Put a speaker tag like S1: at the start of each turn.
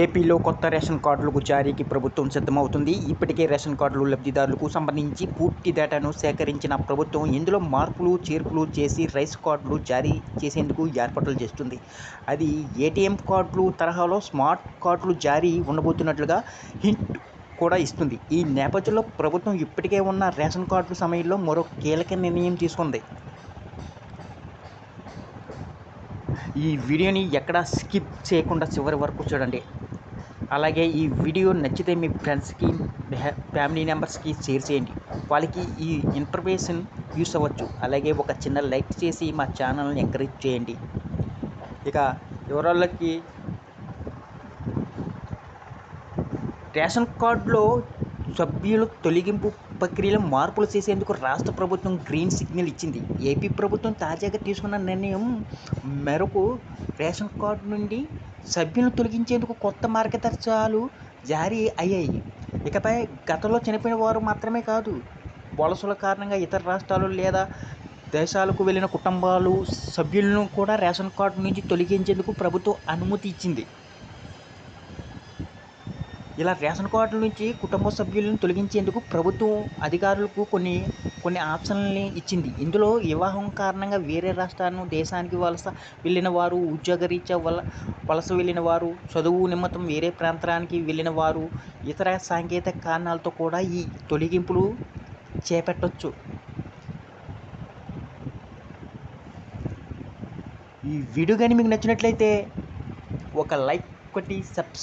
S1: ఏపీలో కొత్త రేషన్ కార్డులకు జారీకి ప్రభుత్వం సిద్ధమవుతుంది. ఇప్పటికే రేషన్ కార్డులు లబ్ధిదారులకు సంబంధించి పూర్తి డేటాను సేకరించిన ప్రభుత్వం ఇందులో మార్పులు చేర్పులు చేసి రైస్ కార్డులు జారీ చేసేందుకు ఏర్పాట్లు చేస్తుంది. అది ఏటీఎం కార్డులు తరహాలో స్మార్ట్ కార్డులు జారీ ఉండబోతున్నట్లుగా హింట్ కూడా ఇస్తుంది. ఈ నేపథ్యంలో ప్రభుత్వం ఇప్పటికే ఉన్న రేషన్ కార్డుల సమయంలో మరో కీలక నిర్ణయం తీసుకుంది. ఈ వీడియోని ఎక్కడ స్కిప్ చేయకుండా చివరి వరకు చూడండి. అలాగే ఈ వీడియో నచ్చితే మీ ఫ్రెండ్స్కి ఫ్యామిలీ మెంబర్స్కి షేర్ చేయండి. వాళ్ళకి ఈ ఇన్ఫర్మేషన్ యూస్ అవ్వచ్చు. అలాగే ఒక చిన్న లైక్ చేసి మా ఛానల్ని ఎంకరేజ్ చేయండి. ఇక వివరాలకి రేషన్ కార్డులో సభ్యుల తొలగింపు ప్రక్రియలో మార్పులు చేసేందుకు రాష్ట్ర ప్రభుత్వం గ్రీన్ సిగ్నల్ ఇచ్చింది. ఏపీ ప్రభుత్వం తాజాగా తీసుకున్న నిర్ణయం మేరకు రేషన్ కార్డు నుండి సభ్యులను తొలగించేందుకు కొత్త మార్గదర్శకాలు జారీ అయ్యాయి. ఇకపై గతంలో చనిపోయిన వారు మాత్రమే కాదు వలసల కారణంగా ఇతర రాష్ట్రాలు లేదా దేశాలకు వెళ్ళిన కుటుంబాలు సభ్యులను కూడా రేషన్ కార్డు నుంచి తొలగించేందుకు ప్రభుత్వం అనుమతి ఇచ్చింది. ఇలా రేషన్ కార్డుల నుంచి కుటుంబ సభ్యులను తొలగించేందుకు ప్రభుత్వం అధికారులకు కొన్ని కొన్ని ఆప్షన్లని ఇచ్చింది. ఇందులో వివాహం కారణంగా వేరే రాష్ట్రాన్ని దేశానికి వలస వెళ్ళిన వారు ఉద్యోగరీత్యా వల వలస వెళ్ళిన వారు చదువు నిమిత్తం వేరే ప్రాంతానికి వెళ్ళిన వారు ఇతర సాంకేతిక కారణాలతో కూడా ఈ తొలగింపులు చేపట్టవచ్చు ఈ వీడియో కానీ మీకు నచ్చినట్లయితే ఒక లైక్ ఒకటి కొట్టి